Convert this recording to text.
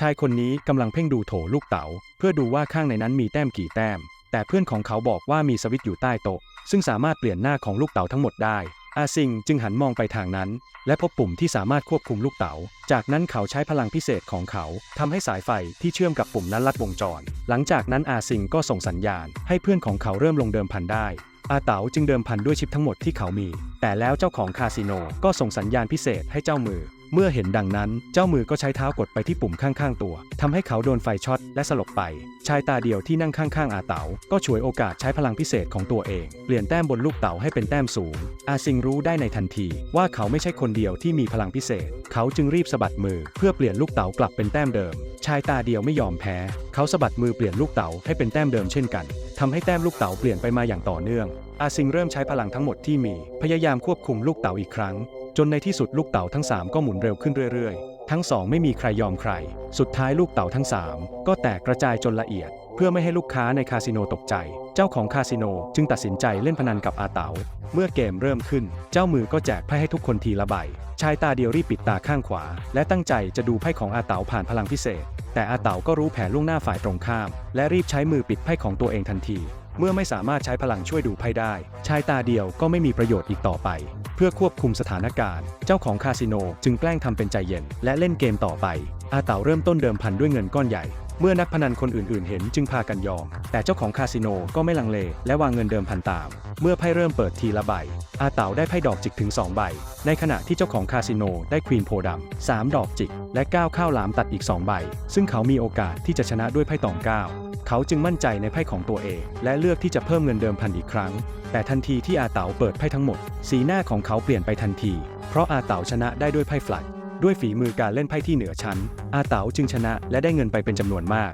ชายคนนี้กำลังเพ่งดูโถลูกเต๋าเพื่อดูว่าข้างในนั้นมีแต้มกี่แต้ม แต่เพื่อนของเขาบอกว่ามีสวิตช์อยู่ใต้โต๊ะ ซึ่งสามารถเปลี่ยนหน้าของลูกเต๋าทั้งหมดได้ อาซิงจึงหันมองไปทางนั้น และพบปุ่มที่สามารถควบคุมลูกเต๋า จากนั้นเขาใช้พลังพิเศษของเขาทำให้สายไฟที่เชื่อมกับปุ่มนั้นลัดวงจร หลังจากนั้นอาซิงก็ส่งสัญญาณ ให้เพื่อนของเขาเริ่มลงเดิมพันได้อาเต๋าจึงเดิมพันด้วยชิปทั้งหมดที่เขามี แต่แล้วเจ้าของคาสิโนก็ส่งสัญญาณพิเศษให้เจ้ามือ เมื่อเห็นดังนั้น เจ้ามือก็ใช้เท้ากดไปที่ปุ่มข้างๆตัวทำให้เขาโดนไฟช็อตและสลบไป ชายตาเดียวที่นั่งข้างๆ อาเต๋าก็ฉวยโอกาสใช้พลังพิเศษของตัวเอง เปลี่ยนแต้มบนลูกเต๋าให้เป็นแต้มสูง อาซิงรู้ได้ในทันทีว่าเขาไม่ใช่คนเดียวที่มีพลังพิเศษ เขาจึงรีบสะบัดมือเพื่อเปลี่ยนลูกเต๋ากลับเป็นแต้มเดิม ชายตาเดียวไม่ยอมแพ้ เขาสะบัดมือเปลี่ยนลูกเต๋าให้เป็นแต้มเดิมเช่นกันทำให้แต้มลูกเต๋าเปลี่ยนไปมาอย่างต่อเนื่องอาซิงเริ่มใช้พลังทั้งหมดที่มี พยายามควบคุมลูกเต๋าอีกครั้ง นในที่สุดลูกเต๋าทั้ง 3 ก็หมุนเร็วขึ้นเรื่อยๆ ทั้งสองไม่มีใครยอมใคร สุดท้ายลูกเต๋าทั้ง 3 ก็แตกกระจายจนละเอียด เพื่อไม่ให้ลูกค้าในคาสิโนตกใจ เจ้าของคาสิโนจึงตัดสินใจเล่นพนันกับอาเต๋า เมื่อเกมเริ่มขึ้น เจ้ามือก็แจกไพ่ให้ทุกคนทีละใบ ชายตาเดียวรีบปิดตาข้างขวา และตั้งใจจะดูไพ่ของอาเต๋าผ่านพลังพิเศษ แต่อาเต๋าก็รู้แผนล่วงหน้าฝ่ายตรงข้าม และรีบใช้มือปิดไพ่ของตัวเองทันที เมื่อไม่สามารถใช้พลังช่วยดูไพ่ได้ชายตาเดียวก็ไม่มีประโยชน์อีกต่อไป เพื่อควบคุมสถานการณ์ เจ้าของคาสิโนจึงแกล้งทำเป็นใจเย็น และเล่นเกมต่อไป อาเต๋าเริ่มต้นเดิมพันด้วยเงินก้อนใหญ่ เมื่อนักพนันคนอื่นๆ เห็นจึงพากันยอม แต่เจ้าของคาสิโนก็ไม่ลังเล และวางเงินเดิมพันตาม เมื่อไพ่เริ่มเปิดทีละใบ อาเต๋าได้ไพ่ดอกจิกถึง 2 ใบ ในขณะที่เจ้าของคาสิโนได้ควีนโพดำสามดอกจิก และก้าวข้าวหลามตัดอีก 2 ใบ ซึ่งเขามีโอกาสที่จะชนะด้วยไพ่ตองก้าว เขาจึงมั่นใจในไพ่ของตัวเอง และเลือกที่จะเพิ่มเงินเดิมพันอีกครั้ง แต่ทันทีที่อาเต๋าเปิดไพ่ทั้งหมด สีหน้าของเขาเปลี่ยนไปทันที เพราะอาเต๋าชนะได้ด้วยไพ่ฟลัดด้วยฝีมือการเล่นไพ่ที่เหนือชั้น อาเต๋าจึงชนะและได้เงินไปเป็นจำนวนมาก